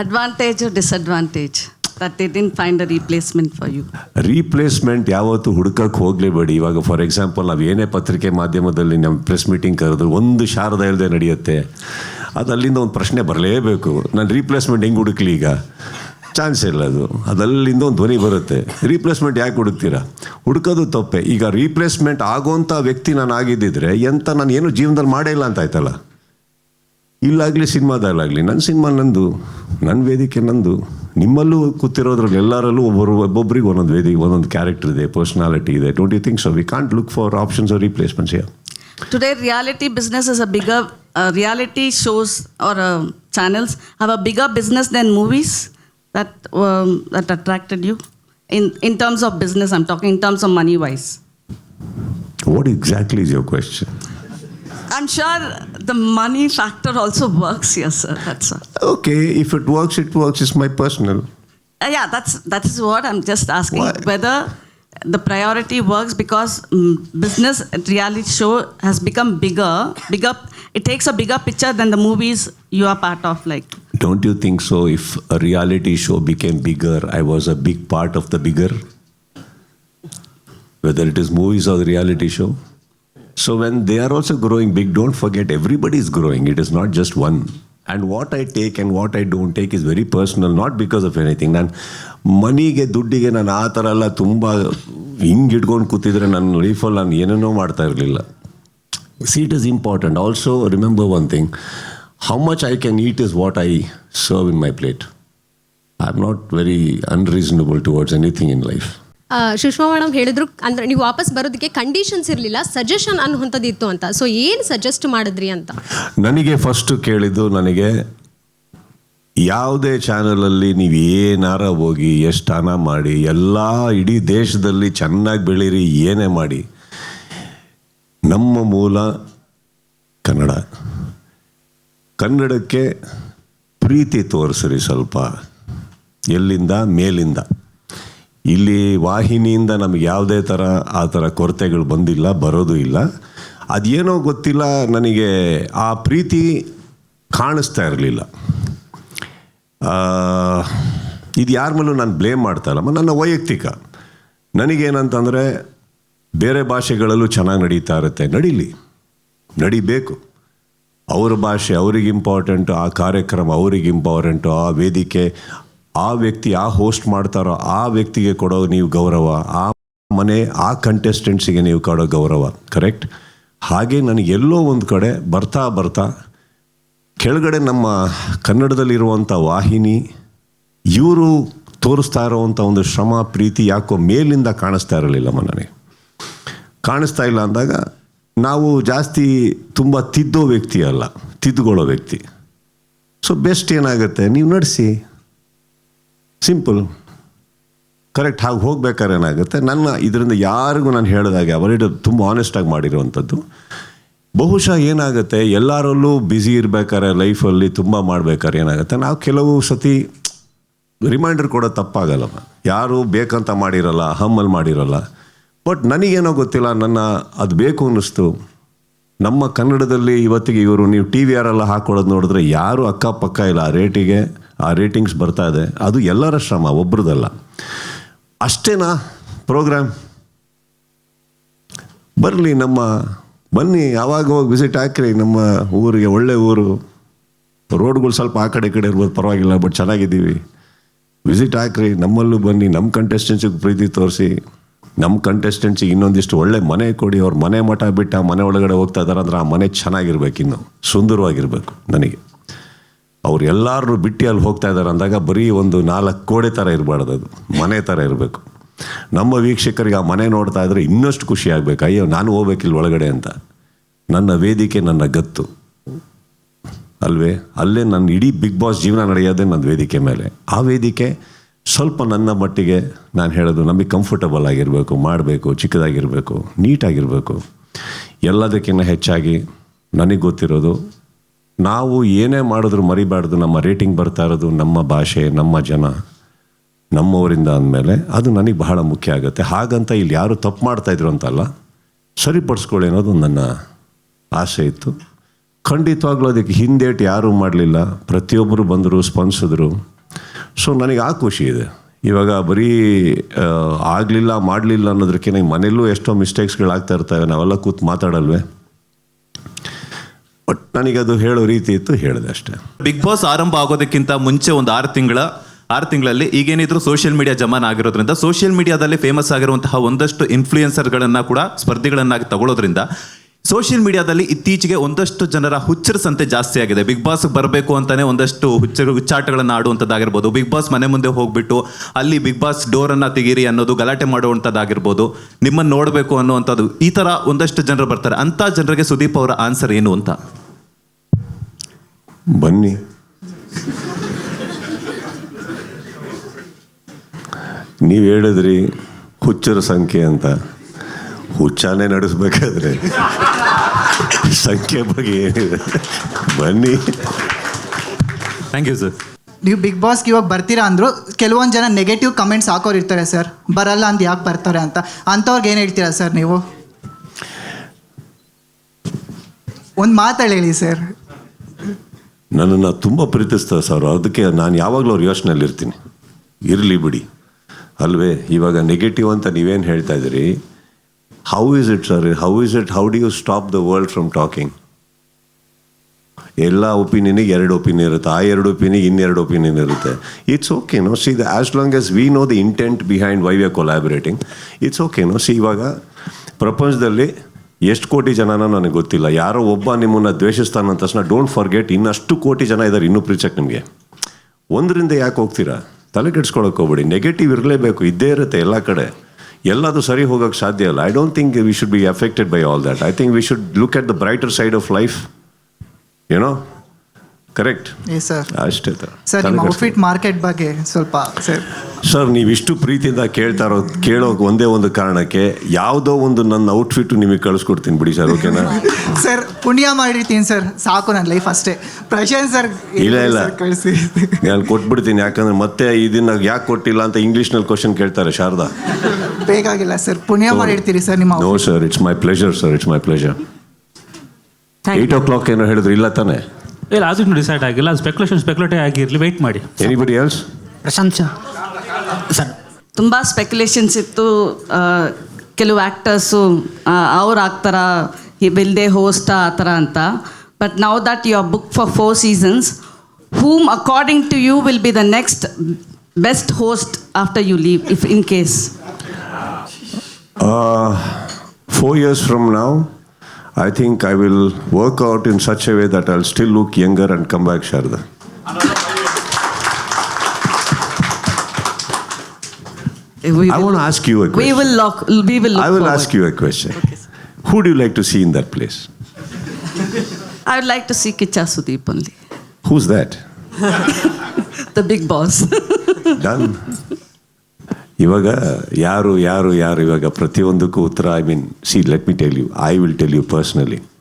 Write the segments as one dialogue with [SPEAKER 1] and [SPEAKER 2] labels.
[SPEAKER 1] advantage disadvantage that they they find a replacement for you?
[SPEAKER 2] Replacement ಯಾವತ್ತು ಹುಡುಕಕ್ಕೆ ಹೋಗಲೇಬೇಡಿ. ಇವಾಗ for example ನಾವು ಏನೇ ಪತ್ರಿಕೆ ಮಾಧ್ಯಮದಲ್ಲಿ ನಮ್ಮ ಪ್ರೆಸ್ ಮೀಟಿಂಗ್ ಕರೆದ್ರು ಒಂದು ಶಾರದ ಇಲ್ಲದೆ ನಡೆಯುತ್ತೆ. ಅದು ಅಲ್ಲಿಂದ ಒಂದು ಪ್ರಶ್ನೆ ಬರಲೇಬೇಕು. ನಾನು ರೀಪ್ಲೇಸ್ಮೆಂಟ್ ಹೆಂಗೆ ಹುಡುಕ್ಲಿ ಈಗ? ಚಾನ್ಸ್ ಇಲ್ಲ ಅದು. ಅದಲ್ಲಿಂದ ಒಂದು ಧ್ವನಿ ಬರುತ್ತೆ. ರೀಪ್ಲೇಸ್ಮೆಂಟ್ ಯಾಕೆ ಹುಡುಕ್ತೀರಾ? ಹುಡುಕೋದು ತಪ್ಪೆ. ಈಗ ರೀಪ್ಲೇಸ್ಮೆಂಟ್ ಆಗೋಂಥ ವ್ಯಕ್ತಿ ನಾನು ಆಗಿದ್ದಿದ್ರೆ ಎಂತ ನಾನು ಏನು ಜೀವನದಲ್ಲಿ ಮಾಡೇ ಇಲ್ಲ ಅಂತ ಆಯ್ತಲ್ಲ? ಇಲ್ಲಾಗಲಿ ಸಿನಿಮಾದಲ್ಲಾಗಲಿ ನನ್ನ ಸಿನಿಮಾ ನಂದು ನನ್ನ ವೇದಿಕೆ ನಂದು. ನಿಮ್ಮಲ್ಲೂ ಕೂತಿರೋದ್ರಲ್ಲಿ ಎಲ್ಲರಲ್ಲೂ ಒಬ್ಬರು ಒಬ್ಬೊಬ್ಬರಿಗೆ ಒಂದೊಂದು ವೇದಿಕೆ ಒಂದೊಂದು ಕ್ಯಾರೆಕ್ಟರ್ ಇದೆ ಪರ್ಸ್ನಾಲಿಟಿ ಇದೆ. Don't you think so we can't look for options or replacements yeah
[SPEAKER 1] today reality business is a bigger, reality shows or channels have a have business then movies that that attracted you in in terms of business I'm talking in terms of money wise.
[SPEAKER 2] What exactly is your question
[SPEAKER 1] I'm sure the money factor also works here, sir. That's all.
[SPEAKER 2] Okay, if it works, it works. It's my personal.
[SPEAKER 1] Uh, yeah, that's that is what I'm just asking
[SPEAKER 2] Why?
[SPEAKER 1] whether the priority works because mm, business reality show has become bigger, bigger. It takes a bigger picture than the movies you are part of, like.
[SPEAKER 2] Don't you think so? If a reality show became bigger, I was a big part of the bigger. Whether it is movies or the reality show. So when they are also growing big don't forget everybody is growing it is not just one and what I take and what I don't take is very personal not because of anything ನಾನು ಮನಿಗೆ ದುಡ್ಡಿಗೆ ನಾನು ಆ ಥರ ಎಲ್ಲ ತುಂಬ ಹಿಂಗೆ ಇಟ್ಕೊಂಡು ಕೂತಿದ್ರೆ ನನ್ನ ಲೈಫಲ್ಲಿ ನಾನು ಏನೇನೋ ಮಾಡ್ತಾ ಇರಲಿಲ್ಲ See, it is important. Also, remember one thing how much I can eat is what I serve in my plate. I'm not very unreasonable towards anything in life.
[SPEAKER 3] Sushma madam ಹೇಳಿದ್ರು, ಅಂದ್ರೆ ನೀವು ವಾಪಸ್ ಬರೋದಕ್ಕೆ ಕಂಡೀಷನ್ಸ್ ಇರಲಿಲ್ಲ suggestion ಅನ್ನುವಂಥದ್ದು ಇತ್ತು ಅಂತ. So ಏನು ಸಜೆಸ್ಟ್ ಮಾಡಿದ್ರಿ ಅಂತ?
[SPEAKER 2] ನನಗೆ ಫಸ್ಟ್ ಕೇಳಿದ್ದು ನನಗೆ, ಯಾವುದೇ ಚಾನಲಲ್ಲಿ ನೀವು ಏನಾರ ಹೋಗಿ, ಎಷ್ಟು ಹಣ ಮಾಡಿ, ಎಲ್ಲ ಇಡೀ ದೇಶದಲ್ಲಿ ಚೆನ್ನಾಗಿ ಬೆಳೀರಿ, ಏನೇ ಮಾಡಿ. ನಮ್ಮ ಮೂಲ ಕನ್ನಡ. ಕನ್ನಡಕ್ಕೆ ಪ್ರೀತಿ ತೋರಿಸ್ರಿ ಸ್ವಲ್ಪ. ಎಲ್ಲಿಂದ? ಮೇಲಿಂದ. ಇಲ್ಲಿ ವಾಹಿನಿಯಿಂದ ನಮಗೆ ಯಾವುದೇ ಥರ ಆ ಥರ ಕೊರತೆಗಳು ಬಂದಿಲ್ಲ, ಬರೋದು ಇಲ್ಲ. ಅದೇನೋ ಗೊತ್ತಿಲ್ಲ, ನನಗೆ ಆ ಪ್ರೀತಿ ಕಾಣಿಸ್ತಾ ಇರಲಿಲ್ಲ. ಇದು ಯಾರ ಮೇಲೂ ನಾನು ಬ್ಲೇಮ್ ಮಾಡ್ತಾ ಇಲ್ಲ. ನನ್ನ ವೈಯಕ್ತಿಕ. ನನಗೇನಂತಂದರೆ, ಬೇರೆ ಭಾಷೆಗಳಲ್ಲೂ ಚೆನ್ನಾಗಿ ನಡೀತಾ ಇರುತ್ತೆ. ನಡೀಲಿ. ನಡಿಬೇಕು. ಅವ್ರ ಭಾಷೆ ಅವ್ರಿಗೆ ಇಂಪಾರ್ಟೆಂಟು ಆ ಕಾರ್ಯಕ್ರಮ ಅವ್ರಿಗೆ ಇಂಪಾರ್ಟೆಂಟು ಆ ವೇದಿಕೆ ಆ ವ್ಯಕ್ತಿ ಆ ಹೋಸ್ಟ್ ಮಾಡ್ತಾರೋ ಆ ವ್ಯಕ್ತಿಗೆ ಕೊಡೋ ನೀವು ಗೌರವ, ಆ ಮನೆ, ಆ ಕಂಟೆಸ್ಟೆಂಟ್ಸಿಗೆ ನೀವು ಕೊಡೋ ಗೌರವ ಕರೆಕ್ಟ್ ಹಾಗೆ ನನಗೆ ಎಲ್ಲೋ ಒಂದು ಕಡೆ ಬರ್ತಾ ಬರ್ತಾ ಕೆಳಗಡೆ ನಮ್ಮ ಕನ್ನಡದಲ್ಲಿರುವಂಥ ವಾಹಿನಿ, ಇವರು ತೋರಿಸ್ತಾ ಇರೋವಂಥ ಒಂದು ಶ್ರಮ, ಪ್ರೀತಿ ಯಾಕೋ ಮೇಲಿಂದ ಕಾಣಿಸ್ತಾ ಇರಲಿಲ್ಲಮ್ಮ ನನಗೆ. ಕಾಣಿಸ್ತಾ ಇಲ್ಲ ಅಂದಾಗ ನಾವು ಜಾಸ್ತಿ ತುಂಬ ತಿದ್ದೋ ವ್ಯಕ್ತಿ ಅಲ್ಲ, ತಿದ್ದುಕೊಳ್ಳೋ ವ್ಯಕ್ತಿ. ಸೊ ಬೆಸ್ಟ್ ಏನಾಗುತ್ತೆ? ನೀವು ನಡೆಸಿ. ಸಿಂಪಲ್ ಕರೆಕ್ಟ್ ಹಾಗೆ ಹೋಗ್ಬೇಕಾದ್ರೆ ಏನಾಗುತ್ತೆ? ನನ್ನ ಇದರಿಂದ ಯಾರಿಗೂ ನಾನು ಹೇಳಿದಾಗೆ ಅವರಿಡ ತುಂಬ ಆನೆಸ್ಟಾಗಿ ಮಾಡಿರುವಂಥದ್ದು. ಬಹುಶಃ ಏನಾಗುತ್ತೆ? ಎಲ್ಲರಲ್ಲೂ ಬ್ಯುಸಿ ಇರಬೇಕಾದ್ರೆ ಲೈಫಲ್ಲಿ ತುಂಬ ಮಾಡ್ಬೇಕಾದ್ರೆ ಏನಾಗುತ್ತೆ? ನಾವು ಕೆಲವು ಸತಿ ರಿಮೈಂಡರ್ ಕೊಡೋದು ತಪ್ಪಾಗಲ್ಲ ಯಾರು ಬೇಕಂತ ಮಾಡಿರಲ್ಲ ಹಮ್ಮಲ್ಲಿ ಮಾಡಿರಲ್ಲ. ಬಟ್ ನನಗೇನೋ ಗೊತ್ತಿಲ್ಲ, ನನ್ನ ಅದು ಬೇಕು ಅನ್ನಿಸ್ತು. ನಮ್ಮ ಕನ್ನಡದಲ್ಲಿ ಇವತ್ತಿಗೆ ಇವರು ನೀವು ಟಿ ವಿ ಆರೆಲ್ಲ ಹಾಕೊಳ್ಳೋದು ನೋಡಿದ್ರೆ ಯಾರು ಅಕ್ಕಪಕ್ಕ ಇಲ್ಲ ರೇಟಿಗೆ ಆ ರೇಟಿಂಗ್ಸ್ ಬರ್ತಾ ಇದೆ. ಅದು ಎಲ್ಲರ ಶ್ರಮ ಒಬ್ರದಲ್ಲ ಅಷ್ಟೇನಾ ಪ್ರೋಗ್ರಾಮ್ ಬರಲಿ ನಮ್ಮ, ಬನ್ನಿ, ಯಾವಾಗ ಹೋಗಿ ವಿಸಿಟ್ ಹಾಕ್ರಿ ನಮ್ಮ ಊರಿಗೆ, ಒಳ್ಳೆ ಊರು. ರೋಡ್ಗಳು ಸ್ವಲ್ಪ ಆ ಕಡೆ ಕಡೆ ಇರ್ಬೋದು, ಪರವಾಗಿಲ್ಲ ಬಟ್ ಚೆನ್ನಾಗಿದ್ದೀವಿ. ವಿಸಿಟ್ ಹಾಕ್ರಿ, ನಮ್ಮಲ್ಲೂ ಬನ್ನಿ, ನಮ್ಮ ಕಂಟೆಸ್ಟೆನ್ಸಿಗೆ ಪ್ರೀತಿ ತೋರಿಸಿ. ನಮ್ಮ ಕಂಟೆಸ್ಟೆಂಟ್ಸಿಗೆ ಇನ್ನೊಂದಿಷ್ಟು ಒಳ್ಳೆ ಮನೆ ಕೊಡಿ, ಅವ್ರ ಮನೆ ಮಠ ಬಿಟ್ಟು ಆ ಮನೆ ಒಳಗಡೆ ಹೋಗ್ತಾ ಇದ್ದಾರೆ ಅಂದ್ರೆ ಆ ಮನೆ ಚೆನ್ನಾಗಿರ್ಬೇಕು ಇನ್ನು. ಸುಂದರವಾಗಿರ್ಬೇಕು ನನಗೆ. ಅವ್ರು ಎಲ್ಲರೂ ಬಿಟ್ಟು ಅಲ್ಲಿ ಹೋಗ್ತಾ ಇದ್ದಾರೆ ಅಂದಾಗ ಬರೀ ಒಂದು ನಾಲ್ಕು ಕೋಡೆ ಥರ ಇರಬಾರ್ದು ಅದು. ಮನೆ ಥರ ಇರಬೇಕು. ನಮ್ಮ ವೀಕ್ಷಕರಿಗೆ ಆ ಮನೆ ನೋಡ್ತಾ ಇದ್ರೆ ಇನ್ನಷ್ಟು ಖುಷಿ ಆಗಬೇಕು. ಅಯ್ಯೋ, ನಾನು ಹೋಗ್ಬೇಕಿಲ್ಲ ಒಳಗಡೆ ಅಂತ. ನನ್ನ ವೇದಿಕೆ ನನ್ನ ಗತ್ತು. ಅಲ್ವೇ? ಅಲ್ಲೇ ನನ್ನ ಇಡೀ ಬಿಗ್ ಬಾಸ್ ಜೀವನ ನಡೆಯೋದೇ ನನ್ನ ವೇದಿಕೆ ಮೇಲೆ. ಆ ವೇದಿಕೆ ಸ್ವಲ್ಪ ನನ್ನ ಮಟ್ಟಿಗೆ ನಾನು ಹೇಳೋದು ನಮಗೆ ಕಂಫರ್ಟಬಲ್ ಆಗಿರಬೇಕು, ಮಾಡಬೇಕು, ಚಿಕ್ಕದಾಗಿರಬೇಕು ನೀಟಾಗಿರಬೇಕು ಎಲ್ಲದಕ್ಕಿಂತ ಹೆಚ್ಚಾಗಿ ನನಗೆ ಗೊತ್ತಿರೋದು ನಾವು ಏನೇ ಮಾಡಿದ್ರು ಮರಿಬಾರ್ದು, ನಮ್ಮ ರೇಟಿಂಗ್ ಬರ್ತಾ ಇರೋದು ನಮ್ಮ ಭಾಷೆ, ನಮ್ಮ ಜನ, ನಮ್ಮವರಿಂದ ಅಂದಮೇಲೆ ಅದು ನನಗೆ ಬಹಳ ಮುಖ್ಯ ಆಗುತ್ತೆ. ಹಾಗಂತ ಇಲ್ಲಿ ಯಾರು ತಪ್ಪು ಮಾಡ್ತಾಯಿದ್ರು ಅಂತಲ್ಲ, ಸರಿಪಡಿಸ್ಕೊಳ್ಳಿ ಅನ್ನೋದು ನನ್ನ ಆಸೆ ಇತ್ತು. ಖಂಡಿತವಾಗ್ಲೂ ಅದಕ್ಕೆ ಹಿಂದೇಟು ಯಾರೂ ಮಾಡಲಿಲ್ಲ. ಪ್ರತಿಯೊಬ್ಬರು ಬಂದರು, ಸ್ಪಂದಿಸಿದ್ರು. ಸೊ ನನಗೆ ಆ ಖುಷಿ ಇದೆ. ಇವಾಗ ಬರೀ ಆಗಲಿಲ್ಲ, ಮಾಡಲಿಲ್ಲ ಅನ್ನೋದಕ್ಕೆ ನನಗೆ ಮನೆಯಲ್ಲೂ ಎಷ್ಟೋ ಮಿಸ್ಟೇಕ್ಸ್ಗಳಾಗ್ತಾ ಇರ್ತವೆ. ನಾವೆಲ್ಲ ಕೂತು ಮಾತಾಡಲ್ವೇ? ಬಟ್ ಅದು ಹೇಳೋ ರೀತಿ ಇತ್ತು ಹೇಳಿದೆ ಅಷ್ಟೇ.
[SPEAKER 4] ಬಿಗ್ ಬಾಸ್ ಆರಂಭ ಆಗೋದಕ್ಕಿಂತ ಮುಂಚೆ ಒಂದು ಆರು ತಿಂಗಳ, ಆರು ತಿಂಗಳಲ್ಲಿ ಈಗೇನಿದ್ರು ಸೋಷಿಯಲ್ ಮೀಡಿಯಾ ಜಮಾನ ಆಗಿರೋದ್ರಿಂದ ಸೋಷಿಯಲ್ ಮೀಡಿಯಾದಲ್ಲಿ ಫೇಮಸ್ ಆಗಿರುವಂತಹ ಒಂದಷ್ಟು ಇನ್ಫ್ಲೂಯೆನ್ಸರ್ಗಳನ್ನು ಕೂಡ ಸ್ಪರ್ಧಿಗಳನ್ನಾಗಿ ತಗೊಳ್ಳೋದ್ರಿಂದ ಸೋಷಿಯಲ್ ಮೀಡಿಯಾದಲ್ಲಿ ಇತ್ತೀಚೆಗೆ ಒಂದಷ್ಟು ಜನರ ಹುಚ್ಚರ ಸಂತೆ ಜಾಸ್ತಿ ಆಗಿದೆ. ಬಿಗ್ ಬಾಸ್ ಬರಬೇಕು ಅಂತಲೇ ಒಂದಷ್ಟು ಹುಚ್ಚರು, ಹುಚ್ಚಾಟಗಳನ್ನು ಆಡುವಂಥದ್ದಾಗಿರ್ಬೋದು. ಬಿಗ್ ಬಾಸ್ ಮನೆ ಮುಂದೆ ಹೋಗ್ಬಿಟ್ಟು ಅಲ್ಲಿ ಬಿಗ್ ಬಾಸ್ ಡೋರನ್ನು ತೆಗೀರಿ ಅನ್ನೋದು ಗಲಾಟೆ ಮಾಡುವಂಥದ್ದಾಗಿರ್ಬೋದು. ನಿಮ್ಮನ್ನು ನೋಡಬೇಕು ಅನ್ನುವಂಥದ್ದು ಈ ಥರ ಒಂದಷ್ಟು ಜನರು ಬರ್ತಾರೆ. ಅಂಥ ಜನರಿಗೆ ಸುದೀಪ್ ಅವರ ಆನ್ಸರ್ ಏನು ಅಂತ?
[SPEAKER 2] ಬನ್ನಿ. ನೀವು ಹೇಳಿದ್ರಿ ಹುಚ್ಚರ ಸಂಖ್ಯೆ ಅಂತ. ಹುಚ್ಚಾನೆ ನಡೆಸ್ಬೇಕಾದ್ರೆ ಸಂಖ್ಯೆ ಬಗ್ಗೆ ಏನಿದೆ? ಬನ್ನಿ.
[SPEAKER 4] ಥ್ಯಾಂಕ್ ಯು ಸರ್
[SPEAKER 5] ನೀವು ಬಿಗ್ ಬಾಸ್ಗೆ ಇವಾಗ ಬರ್ತೀರಾ ಅಂದರು ಕೆಲವೊಂದು ಜನ ನೆಗೆಟಿವ್ ಕಮೆಂಟ್ಸ್ ಹಾಕೋರು ಇರ್ತಾರೆ ಸರ್ ಬರಲ್ಲ ಅಂತ ಯಾಕೆ ಬರ್ತಾರೆ ಅಂತ. ಅಂಥವ್ರಿಗೆ ಏನು ಹೇಳ್ತೀರಾ ಸರ್ ನೀವು? ಒಂದು ಮಾತಾಡಿ ಹೇಳಿ ಸರ್
[SPEAKER 2] ನನ್ನನ್ನು ತುಂಬ ಪ್ರೀತಿಸ್ತಾರೆ ಸರ್. ಅದಕ್ಕೆ ನಾನು ಯಾವಾಗಲೂ ಅವ್ರ ಯೋಚನೆಯಲ್ಲಿ ಇರ್ತೀನಿ. ಇರಲಿ ಬಿಡಿ. ಅಲ್ವೇ, ಇವಾಗ ನೆಗೆಟಿವ್ ಅಂತ ನೀವೇನು ಹೇಳ್ತಾ ಇದ್ದೀರಿ? How is it sir how is it how do you stop the world from talking ಎಲ್ಲ ಒಪಿನಿಯನಿಗೆ ಎರಡು ಒಪಿನಿಯನ್ ಇರುತ್ತೆ. ಆ ಎರಡು ಒಪಿನಿಯನ್ ಇನ್ನೆರಡು ಒಪಿನಿಯನ್ ಇರುತ್ತೆ. It's okay no see the as long as we know the intent behind why we are collaborating it's okay no see ಇವಾಗ ಪ್ರಪಂಚದಲ್ಲಿ ಎಷ್ಟು ಕೋಟಿ ಜನನ ನನಗೆ ಗೊತ್ತಿಲ್ಲ. ಯಾರೋ ಒಬ್ಬ ನಿಮ್ಮನ್ನು ದ್ವೇಷಿಸ್ತಾನ ಅಂದ ತಕ್ಷಣ ಡೋಂಟ್ ಫರ್ಗೆಟ್ ಇನ್ನಷ್ಟು ಕೋಟಿ ಜನ ಇದ್ದಾರೆ ಇನ್ನೂ ಪ್ರೀಚಕ್ ನಿಮಗೆ. ಒಂದರಿಂದ ಯಾಕೆ ಹೋಗ್ತೀರಾ? ತಲೆ ಕೆಡ್ಸ್ಕೊಳಕ್ಕೆ ಹೋಗ್ಬೇಡಿ. ನೆಗೆಟಿವ್ ಇರಲೇಬೇಕು. ಇದ್ದೇ ಇರುತ್ತೆ ಎಲ್ಲ ಕಡೆ. ಎಲ್ಲದು ಸರಿ ಹೋಗೋಕ್ಕೆ ಸಾಧ್ಯ ಇಲ್ಲ. I don't think we should be affected by all that I think we should look at the brighter side of life ಏನೋ ಕರೆಕ್ಟ್
[SPEAKER 5] ಸರ್
[SPEAKER 2] ಅಷ್ಟೇ
[SPEAKER 5] ಸರ್ ನಿಮ್ಮ ಔಟ್ಫಿಟ್ ಮಾರ್ಕೆಟ್ ಬಗ್ಗೆ ಸ್ವಲ್ಪ ಸರ್
[SPEAKER 2] ಸರ್ ನೀವು ಇಷ್ಟು ಪ್ರೀತಿಯಿಂದ ಕೇಳ್ತಾ ಇರೋ ಕೇಳೋಕೆ ಒಂದೇ ಒಂದು ಕಾರಣಕ್ಕೆ ಯಾವುದೋ ಒಂದು ನನ್ನ ಔಟ್ಫಿಟ್ ನಿಮಗೆ ಕಳಿಸ್ಕೊಡ್ತೀನಿ ಬಿಡಿ ಸರ್ ಓಕೆನಾ
[SPEAKER 5] ಸರ್ ಪುಣ್ಯ ಮಾಡಿರ್ತೀನಿ ಸರ್ ಸಾಕು ನನ್ನ ಲೈಫ್ ಅಷ್ಟೇ. ಪ್ರಶಾಂತ್ ಸರ್
[SPEAKER 2] ಇಲ್ಲ, ಇಲ್ಲ.
[SPEAKER 5] ಕಳಿಸಿ?
[SPEAKER 2] ನಾನು ಕೊಟ್ಬಿಡ್ತೀನಿ ಯಾಕಂದ್ರೆ ಮತ್ತೆ ಇದನ್ನ ಯಾಕೆ ಕೊಟ್ಟಿಲ್ಲ ಅಂತ ಇಂಗ್ಲೀಷ್ನಲ್ಲಿ ಕ್ವಶನ್ ಕೇಳ್ತಾರೆ ಶಾರದಾ.
[SPEAKER 5] ಬೇಕಾಗಿಲ್ಲ ಸರ್ ಪುಣ್ಯ ಮಾಡಿರ್ತೀರಿ ಸರ್ ನಿಮ್ಮ
[SPEAKER 2] no sir it's my pleasure sir it's my pleasure eight o'clock ಏನೋ ಹೇಳಿದ್ರು ಇಲ್ಲ ತಾನೆ?
[SPEAKER 6] ಇಲ್ಲ ಅದನ್ನು ಡಿಸೈಡ್ ಆಗಿಲ್ಲ ಅದು ಸ್ಪೆಕ್ಯುಲೇಷನ್ ಸ್ಪೆಕ್ಯುಲೇಟೇ ಆಗಿರಲಿ ವೆಯ್ಟ್ ಮಾಡಿ.
[SPEAKER 2] Anybody else
[SPEAKER 7] Prashanth sir.
[SPEAKER 1] ತುಂಬ ಸ್ಪೆಕ್ಯುಲೇಷನ್ಸ್ ಇತ್ತು ಕೆಲವು ಆ್ಯಕ್ಟರ್ಸು ಅವ್ರು ಆಗ್ತಾರ ಬಿಲ್ದೆ ದೇ ಹೋಸ್ಟ್ ಆ ಥರ ಅಂತ. But now that you are book for four seasons whom according to you will be the next best host after you leave if in case
[SPEAKER 2] four years from ನಾವು I think I will work out in such a way that I'll still look younger and come back,
[SPEAKER 1] Sharda.
[SPEAKER 2] Eh,
[SPEAKER 1] will, I
[SPEAKER 2] want to ask you a question.
[SPEAKER 1] We will look. We will look
[SPEAKER 2] I will
[SPEAKER 1] forward.
[SPEAKER 2] ask you a question. Okay, Who do you like to see in that place?
[SPEAKER 1] I would like to see Kicha Sudeep only.
[SPEAKER 2] Who's that?
[SPEAKER 1] the big boss.
[SPEAKER 2] Done. ಇವಾಗ ಯಾರು ಯಾರು ಯಾರು ಇವಾಗ ಪ್ರತಿಯೊಂದಕ್ಕೂ ಉತ್ತರ I mean see let me tell you I will tell you personally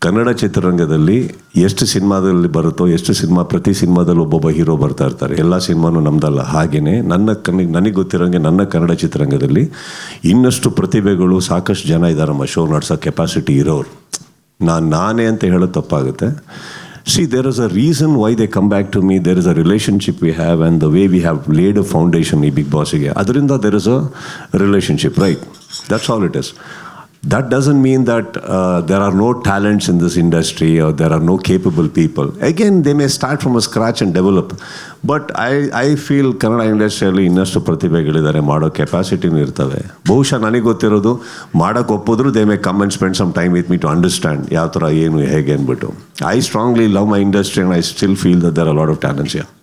[SPEAKER 2] Kannada ಚಿತ್ರರಂಗದಲ್ಲಿ ಎಷ್ಟು ಸಿನಿಮಾದಲ್ಲಿ ಬರುತ್ತೋ, ಎಷ್ಟು ಸಿನಿಮಾ, ಪ್ರತಿ ಸಿನಿಮಾದಲ್ಲಿ ಒಬ್ಬೊಬ್ಬ ಹೀರೋ ಬರ್ತಾ ಇರ್ತಾರೆ. ಎಲ್ಲ ಸಿನಿಮಾನೂ ನಮ್ದಲ್ಲ. ಹಾಗೆಯೇ ನನ್ನ ಕಣ್ಣಿಗೆ, ನನಗೆ ಗೊತ್ತಿರೋಂಗೆ ನನ್ನ ಕನ್ನಡ ಚಿತ್ರರಂಗದಲ್ಲಿ ಇನ್ನಷ್ಟು ಪ್ರತಿಭೆಗಳು ಸಾಕಷ್ಟು ಜನ ಇದ್ದಾರಮ್ಮ ಶೋ ನಡೆಸೋ ಕೆಪಾಸಿಟಿ ಇರೋರು. ನಾನು ನಾನೇ ಅಂತ ಹೇಳೋದು ತಪ್ಪಾಗುತ್ತೆ. See, there is a reason why they come back to me. There is a relationship we have, and the way we have laid a foundation, maybe Bossige. Adrinda, there is a relationship, right? That's all it is. that doesn't mean that uh, there are no talents in this industry or there are no capable people. Again, they may start from a scratch and develop. But I, I feel Kannada ಇಂಡಸ್ಟ್ರಿಯಲ್ಲಿ ಇನ್ನಷ್ಟು ಪ್ರತಿಭೆಗಳಿದ್ದಾರೆ ಮಾಡೋ ಕೆಪಾಸಿಟಿನೂ ಇರ್ತವೆ ಬಹುಶಃ ನನಗೆ ಗೊತ್ತಿರೋದು ಮಾಡೋಕ್ಕೆ ಒಪ್ಪಿದ್ರು they may come and spend some time with me to understand ಯಾವ ಥರ ಏನು ಹೇಗೆ ಅಂದ್ಬಿಟ್ಟು I strongly love my industry and I still feel there are lot of talents yeah